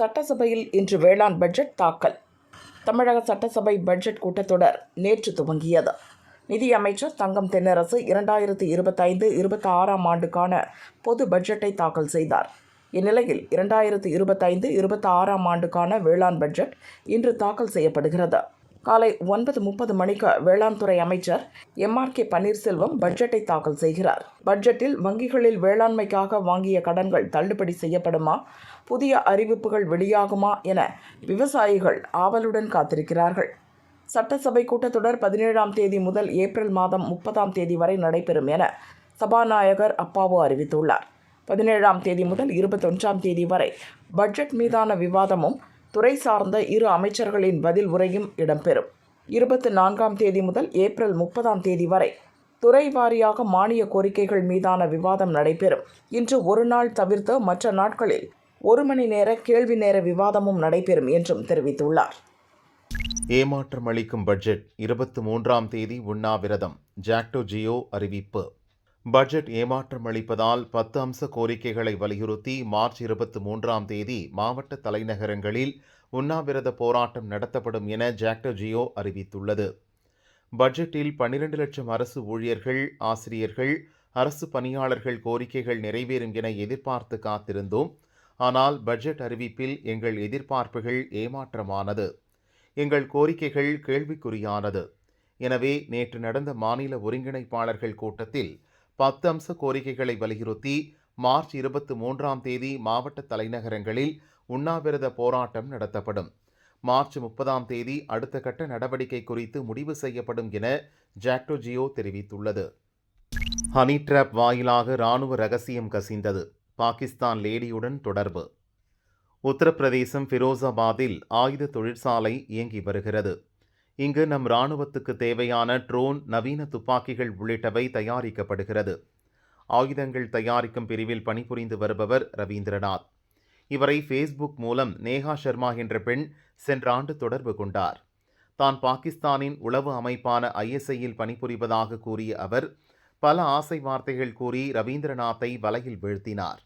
சட்டசபையில் இன்று வேளாண் பட்ஜெட் தாக்கல். தமிழக சட்டசபை பட்ஜெட் கூட்டத்தொடர் நேற்று துவங்கியது. நிதியமைச்சர் தங்கம் தென்னரசு இரண்டாயிரத்தி இருபத்தைந்து இருபத்தி ஆறாம் ஆண்டுக்கான பொது பட்ஜெட்டை தாக்கல் செய்தார். இந்நிலையில் இரண்டாயிரத்தி இருபத்தைந்து இருபத்தி ஆறாம் ஆண்டுக்கான வேளாண் பட்ஜெட் இன்று தாக்கல் செய்யப்படுகிறது. காலை ஒன்பது முப்பது மணிக்கு வேளாண் துறை அமைச்சர் எம்ஆர் கே பன்னீர்செல்வம் பட்ஜெட்டை தாக்கல் செய்கிறார். பட்ஜெட்டில் வங்கிகளில் வேளாண்மைக்காக வாங்கிய கடன்கள் தள்ளுபடி செய்யப்படுமா? புதிய அறிவிப்புகள் வெளியாகுமா என விவசாயிகள் ஆவலுடன் காத்திருக்கிறார்கள். சட்டசபை கூட்டத்தொடர் பதினேழாம் தேதி முதல் ஏப்ரல் மாதம் முப்பதாம் தேதி வரை நடைபெறும் என சபாநாயகர் அப்பாவு அறிவித்துள்ளார். பதினேழாம் தேதி முதல் இருபத்தொன்றாம் தேதி வரை பட்ஜெட் மீதான விவாதமும் துறை சார்ந்த இரு அமைச்சர்களின் பதில் உரையும் இடம்பெறும். இருபத்தி நான்காம் தேதி முதல் ஏப்ரல் முப்பதாம் தேதி வரை துறை வாரியாக மானிய கோரிக்கைகள் மீதான விவாதம் நடைபெறும். இன்று ஒரு நாள் தவிர்த்து மற்ற நாட்களில் ஒரு மணி நேர கேள்வி நேர விவாதமும் நடைபெறும் என்றும் தெரிவித்துள்ளார். ஏமாற்றம் அளிக்கும் பட்ஜெட் இருபத்தி மூன்றாம் தேதி உண்ணாவிரதம். ஜாக்டோ ஜியோ அறிவிப்பு. பட்ஜெட் ஏமாற்றம் அளிப்பதால் பத்து அம்ச கோரிக்கைகளை வலியுறுத்தி மார்ச் இருபத்தி மூன்றாம் தேதி மாவட்ட தலைநகரங்களில் உண்ணாவிரத போராட்டம் நடத்தப்படும் என ஜாக்டோ ஜியோ அறிவித்துள்ளது. பட்ஜெட்டில் பன்னிரண்டு லட்சம் அரசு ஊழியர்கள் ஆசிரியர்கள் அரசு பணியாளர்கள் கோரிக்கைகள் நிறைவேறும் என எதிர்பார்த்து காத்திருந்தோம். ஆனால் பட்ஜெட் அறிவிப்பில் எங்கள் எதிர்பார்ப்புகள் ஏமாற்றமானது. எங்கள் கோரிக்கைகள் கேள்விக்குறியானது. எனவே நேற்று நடந்த மாநில ஒருங்கிணைப்பாளர்கள் கூட்டத்தில் பத்து அம்ச கோரிக்கைகளை வலியுறுத்தி மார்ச் இருபத்தி மூன்றாம் தேதி மாவட்ட தலைநகரங்களில் உண்ணாவிரத போராட்டம் நடத்தப்படும். மார்ச் முப்பதாம் தேதி அடுத்த கட்ட நடவடிக்கை குறித்து முடிவு செய்யப்படும் என ஜாக்டோ ஜியோ தெரிவித்துள்ளது. ஹனி ட்ராப் வாயிலாக இராணுவ ரகசியம் கசிந்தது. பாகிஸ்தான் லேடியுடன் தொடர்பு. உத்தரப்பிரதேசம் ஃபிரோசாபாத்தில் ஆயுத தொழிற்சாலை இயங்கி வருகிறது. இங்கு நம் இராணுவத்துக்கு தேவையான ட்ரோன் நவீன துப்பாக்கிகள் உள்ளிட்டவை தயாரிக்கப்படுகிறது. ஆயுதங்கள் தயாரிக்கும் பிரிவில் பணிபுரிந்து வருபவர் ரவீந்திரநாத். இவரை ஃபேஸ்புக் மூலம் நேஹா சர்மா என்ற பெண் சென்ற ஆண்டு தொடர்பு கொண்டார். தான் பாகிஸ்தானின் உளவு அமைப்பான ஐஎஸ்ஐயில் பணிபுரிவதாக கூறிய அவர் பல ஆசை வார்த்தைகள் கூறி ரவீந்திரநாத்தை வலையில் வீழ்த்தினார்.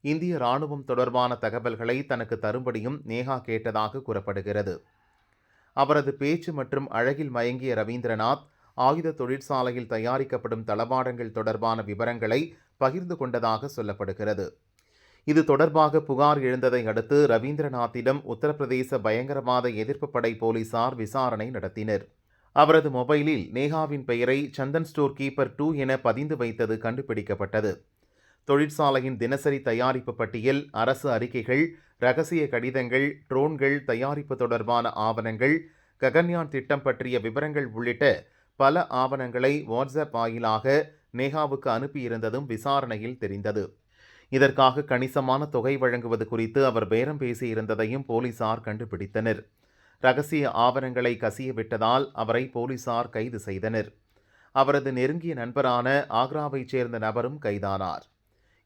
இந்திய இராணுவம் தொடர்பான தகவல்களை தனக்கு தரும்படியும் நேஹா கேட்டதாக கூறப்படுகிறது. அவரது பேச்சு மற்றும் அழகில் மயங்கிய ரவீந்திரநாத் ஆயுத தொழிற்சாலையில் தயாரிக்கப்படும் தளவாடங்கள் தொடர்பான விவரங்களை பகிர்ந்து கொண்டதாக சொல்லப்படுகிறது. இது தொடர்பாக புகார் எழுந்ததை அடுத்து ரவீந்திரநாத்திடம் உத்தரப்பிரதேச பயங்கரவாத எதிர்ப்பு படை போலீசார் விசாரணை நடத்தினர். அவரது மொபைலில் நேஹாவின் பெயரை சந்தன் ஸ்டோர் கீப்பர் டூ என பதிந்து வைத்தது கண்டுபிடிக்கப்பட்டது. தொழிற்சாலையின் தினசரி தயாரிப்பு பட்டியல் அரசு அறிக்கைகள் ரகசிய கடிதங்கள் ட்ரோன்கள் தயாரிப்பு தொடர்பான ஆவணங்கள் ககன்யான் திட்டம் பற்றிய விவரங்கள் உள்ளிட்ட பல ஆவணங்களை வாட்ஸ்அப் வாயிலாக நேஹாவுக்கு அனுப்பியிருந்ததும் விசாரணையில் தெரிந்தது. இதற்காக கணிசமான தொகை வழங்குவது குறித்து அவர் பேரம் பேசியிருந்ததையும் போலீசார் கண்டுபிடித்தனர். ரகசிய ஆவணங்களை கசிய விட்டதால் அவரை போலீசார் கைது செய்தனர். அவரது நெருங்கிய நண்பரான ஆக்ராவைச் சேர்ந்த நபரும் கைதானார்.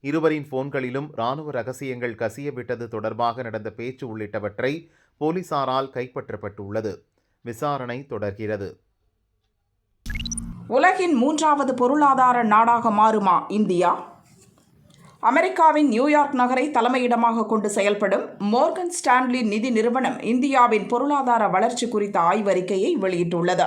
இருவரின் போன்களிலும் ராணுவ ரகசியங்கள் கசியவிட்டது தொடர்பாக நடந்த பேச்சு உள்ளிட்டவற்றை போலீசாரால் கைப்பற்றப்பட்டுள்ளது. விசாரணை தொடர்கிறது. உலகின் மூன்றாவது பொருளாதார நாடாக மாறுமா இந்தியா? அமெரிக்காவின் நியூயார்க் நகரை தலைமையிடமாக கொண்டு செயல்படும் மோர்கன் ஸ்டான்லி நிதி நிறுவனம் இந்தியாவின் பொருளாதார வளர்ச்சி குறித்த ஆய்வறிக்கையை வெளியிட்டுள்ளது.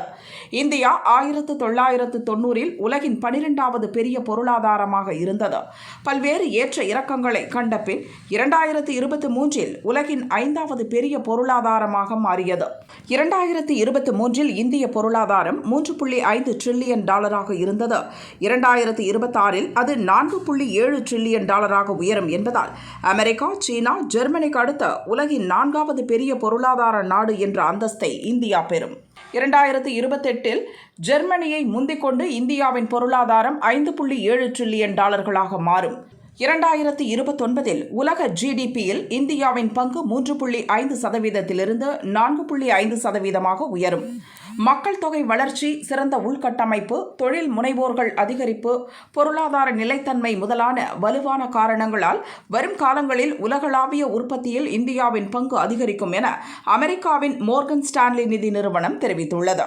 இந்தியா ஆயிரத்து தொள்ளாயிரத்து தொண்ணூறில் உலகின் பனிரெண்டாவது பெரிய பொருளாதாரமாக இருந்தது. பல்வேறு ஏற்ற இறக்கங்களை கண்ட பின் இரண்டாயிரத்து இருபத்தி மூன்றில் உலகின் ஐந்தாவது பெரிய பொருளாதாரமாக மாறியது. இரண்டாயிரத்து இருபத்தி மூன்றில் இந்திய பொருளாதாரம் மூன்று புள்ளி ஐந்து ட்ரில்லியன் டாலராக இருந்தது. இரண்டாயிரத்து இருபத்தாறில் அது நான்கு புள்ளி ஏழு ட்ரில்லியன் டாலராக உயரும் என்பதால் அமெரிக்கா சீனா ஜெர்மனிக்கு அடுத்த உலகின் நான்காவது பெரிய பொருளாதார நாடு என்ற அந்தஸ்தை இந்தியா பெறும். இரண்டாயிரத்து இருபத்தெட்டில் ஜெர்மனியை முந்திக் கொண்டு இந்தியாவின் பொருளாதாரம் ஐந்து புள்ளி ஏழு ட்ரில்லியன் டாலர்களாக மாறும். இரண்டாயிரத்தி இருபத்தொன்பதில் உலக ஜிடிபியில் இந்தியாவின் பங்கு மூன்று புள்ளி ஐந்து சதவீதத்திலிருந்து நான்கு புள்ளி ஐந்து சதவீதமாக உயரும். மக்கள் தொகை வளர்ச்சி சிறந்த உள்கட்டமைப்பு தொழில் முனைவோர்கள் அதிகரிப்பு பொருளாதார நிலைத்தன்மை முதலான வலுவான காரணங்களால் வரும் காலங்களில் உலகளாவிய உற்பத்தியில் இந்தியாவின் பங்கு அதிகரிக்கும் என அமெரிக்காவின் மோர்கன் ஸ்டான்லி நிதி நிறுவனம் தெரிவித்துள்ளது.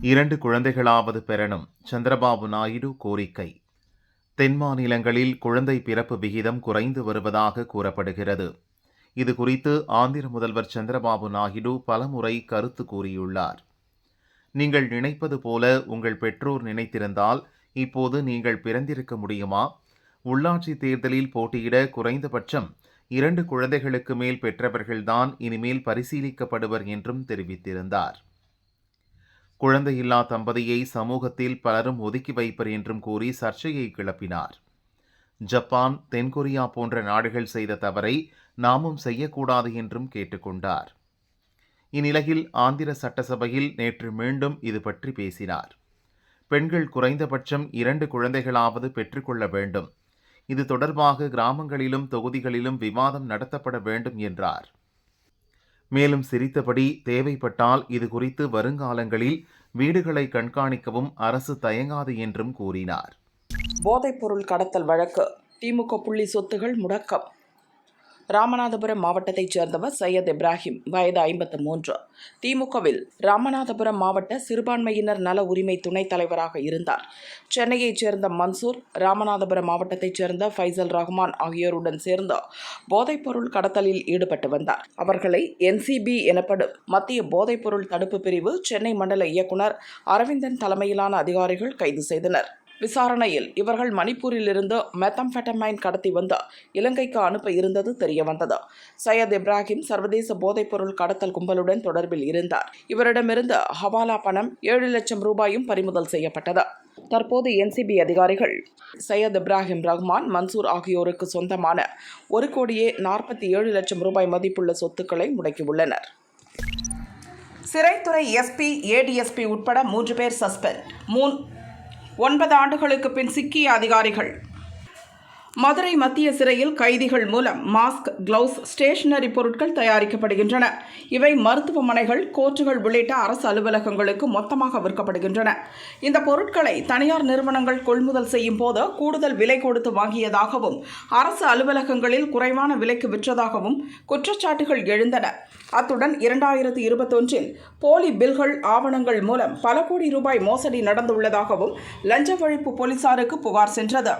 இரண்டு குழந்தைகளாவது பெறணும் சந்திரபாபு நாயுடு கோரிக்கை. தென் மாநிலங்களில் குழந்தை பிறப்பு விகிதம் குறைந்து வருவதாக கூறப்படுகிறது. இது குறித்து ஆந்திர முதல்வர் சந்திரபாபு நாயுடு பலமுறை கருத்து கூறியுள்ளார். நீங்கள் நினைப்பது போல உங்கள் பெற்றோர் நினைத்திருந்தால் இப்போது நீங்கள் பிறந்திருக்க முடியுமா? உள்ளாட்சி தேர்தலில் போட்டியிட குறைந்தபட்சம் இரண்டு குழந்தைகளுக்கு மேல் பெற்றவர்கள்தான் இனிமேல் பரிசீலிக்கப்படுவர் என்றும் தெரிவித்திருந்தார். குழந்தையில்லா தம்பதியை சமூகத்தில் பலரும் ஒதுக்கி வைப்பர் என்றும் கூறி சர்ச்சையை கிளப்பினார். ஜப்பான் தென்கொரியா போன்ற நாடுகள் செய்த தவறை நாமும் செய்யக்கூடாது என்றும் கேட்டுக்கொண்டார். இந்நிலையில் ஆந்திர சட்டசபையில் நேற்று மீண்டும் இது பற்றி பேசினார். பெண்கள் குறைந்தபட்சம் இரண்டு குழந்தைகளாவது பெற்றுக்கொள்ள வேண்டும். இது தொடர்பாக கிராமங்களிலும் தொகுதிகளிலும் விவாதம் நடத்தப்பட வேண்டும் என்றார். மேலும் சிரித்தபடி தேவைப்பட்டால் இது குறித்து வருங்காலங்களில் வீடுகளை கண்காணிக்கவும் அரசு தயங்காது என்றும் கூறினார். போதைப்பொருள் கடத்தல் வழக்கு. திமுக புள்ளி சொத்துகள் முடக்கம். ராமநாதபுரம் மாவட்டத்தைச் சேர்ந்தவர் சையத் இப்ராஹிம் வயது ஐம்பத்து மூன்று. திமுகவில் ராமநாதபுரம் மாவட்ட சிறுபான்மையினர் நல உரிமை துணைத் தலைவராக இருந்தார். சென்னையைச் சேர்ந்த மன்சூர் ராமநாதபுரம் மாவட்டத்தைச் சேர்ந்த ஃபைசல் ரஹ்மான் ஆகியோருடன் சேர்ந்து போதைப்பொருள் கடத்தலில் ஈடுபட்டு வந்தார். அவர்களை என்சிபி எனப்படும் மத்திய போதைப்பொருள் தடுப்பு பிரிவு சென்னை மண்டல இயக்குனர் அரவிந்தன் தலைமையிலான அதிகாரிகள் கைது செய்தனர். விசாரணையில் இவர்கள் மணிப்பூரிலிருந்து மெத்தம்பெட்டமைன் கடத்தி வந்து இலங்கைக்கு அனுப்ப இருந்தது தெரியவந்தது. சையத் இப்ராஹிம் சர்வதேச போதைப்பொருள் கடத்தல் கும்பலுடன் தொடர்பில் இருந்தார். இவரிடமிருந்து ஹவாலா பணம் ஏழு லட்சம் ரூபாயும் பறிமுதல் செய்யப்பட்டது. தற்போது என்சிபி அதிகாரிகள் சையத் இப்ராஹிம் ரஹ்மான் மன்சூர் ஆகியோருக்கு சொந்தமான ஒரு கோடியே நாற்பத்தி ஏழு லட்சம் ரூபாய் மதிப்புள்ள சொத்துக்களை முடக்கியுள்ளனர். சிறைத்துறை எஸ்பி ஏடிஎஸ்பி உட்பட மூன்று பேர் சஸ்பெண்ட். மூன் ஒன்பது ஆண்டுகளுக்கு பின் சிக்கிய அதிகாரிகள். மதுரை மத்திய சிறையில் கைதிகள் மூலம் மாஸ்க் கிளவுஸ் ஸ்டேஷனரி பொருட்கள் தயாரிக்கப்படுகின்றன. இவை மருத்துவமனைகள் கோர்ட்டுகள் உள்ளிட்ட அரசு அலுவலகங்களுக்கு மொத்தமாக விற்கப்படுகின்றன. இந்த பொருட்களை தனியார் நிறுவனங்கள் கொள்முதல் செய்யும் போது கூடுதல் விலை கொடுத்து வாங்கியதாகவும் அரசு அலுவலகங்களில் குறைவான விலைக்கு விற்றதாகவும் குற்றச்சாட்டுகள் எழுந்தன. அத்துடன் இரண்டாயிரத்தி இருபத்தொன்றில் போலி பில்கள் ஆவணங்கள் மூலம் பல கோடி ரூபாய் மோசடி நடந்துள்ளதாகவும் லஞ்ச ஒழிப்பு போலீசாருக்கு புகார் சென்றது.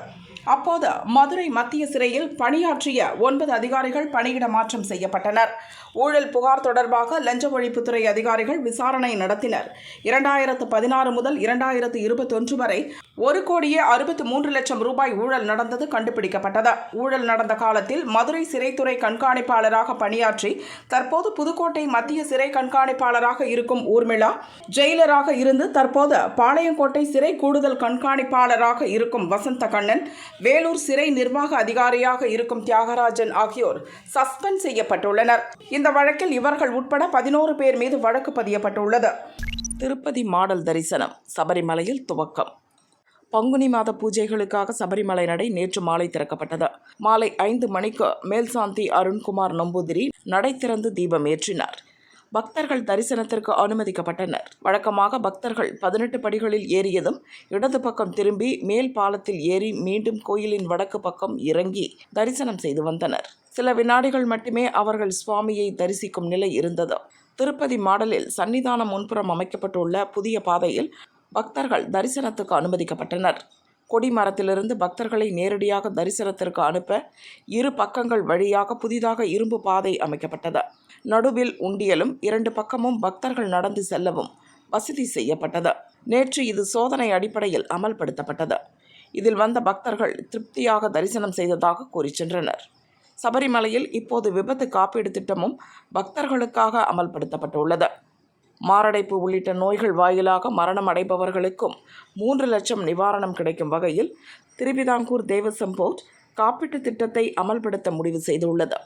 அப்போது மதுரை மத்திய சிறையில் பணியாற்றிய ஒன்பது அதிகாரிகள் பணியிட மாற்றம் செய்யப்பட்டனர். ஊழல் புகார் தொடர்பாக லஞ்ச ஒழிப்புத்துறை அதிகாரிகள் விசாரணை நடத்தினர். இரண்டாயிரத்து பதினாறு முதல் இரண்டாயிரத்து இருபத்தொன்று வரை ஒரு கோடியே அறுபத்து மூன்று லட்சம் ரூபாய் ஊழல் நடந்தது கண்டுபிடிக்கப்பட்டது. ஊழல் நடந்த காலத்தில் மதுரை சிறைத்துறை கண்காணிப்பாளராக பணியாற்றி தற்போது புதுக்கோட்டை மத்திய சிறை கண்காணிப்பாளராக இருக்கும் ஊர்மிளா ஜெயிலராக இருந்து தற்போது பாளையங்கோட்டை சிறை கூடுதல் கண்காணிப்பாளராக இருக்கும் வசந்த கண்ணன் வேலூர் சிறை நிர்வாக அதிகாரியாக இருக்கும் தியாகராஜன் ஆகியோர் சஸ்பெண்ட் செய்யப்பட்டுள்ளனர். இந்த வழக்கில் இவர்கள் உட்பட பதினோரு பேர் மீது வழக்கு பதியப்பட்டுள்ளது. திருப்பதி மாடல் தரிசனம் சபரிமலையில் துவக்கம். பங்குனி மாத பூஜைகளுக்காக சபரிமலை நடை நேற்று மாலை திறக்கப்பட்டது. மாலை ஐந்து மணிக்கு மேல்சாந்தி அருண்குமார் நம்பூதிரி நடை திறந்து தீபம் ஏற்றினார். பக்தர்கள் தரிசனத்திற்கு அனுமதிக்கப்பட்டனர். வழக்கமாக பக்தர்கள் பதினெட்டு படிகளில் ஏறியதும் இடது பக்கம் திரும்பி மேல் பாலத்தில் ஏறி மீண்டும் கோயிலின் வடக்கு பக்கம் இறங்கி தரிசனம் செய்து வந்தனர். சில வினாடிகள் மட்டுமே அவர்கள் சுவாமியை தரிசிக்கும் நிலை இருந்தது. திருப்பதி மாடலில் சன்னிதான முன்புறம் அமைக்கப்பட்டுள்ள புதிய பாதையில் பக்தர்கள் தரிசனத்துக்கு அனுமதிக்கப்பட்டனர். கொடிமரத்திலிருந்து பக்தர்களை நேரடியாக தரிசனத்திற்கு அனுப்ப இரு பக்கங்கள் வழியாக புதிதாக இரும்பு பாதை அமைக்கப்பட்டது. நடுவில் உண்டியலும் இரண்டு பக்கமும் பக்தர்கள் நடந்து செல்லவும் வசதி செய்யப்பட்டது. நேற்று இது சோதனை அடிப்படையில் அமல்படுத்தப்பட்டது. இதில் வந்த பக்தர்கள் திருப்தியாக தரிசனம் செய்ததாக கூறி சென்றனர். சபரிமலையில் இப்போது விபத்து காப்பீடு திட்டமும் பக்தர்களுக்காக அமல்படுத்தப்பட்டுள்ளது. மாரடைப்பு உள்ளிட்ட நோய்கள் வாயிலாக மரணம் அடைபவர்களுக்கும் மூன்று லட்சம் நிவாரணம் கிடைக்கும் வகையில் திருவிதாங்கூர் தேவசம் போர்ட் காப்பீட்டுத் திட்டத்தை அமல்படுத்த முடிவு செய்துள்ளது.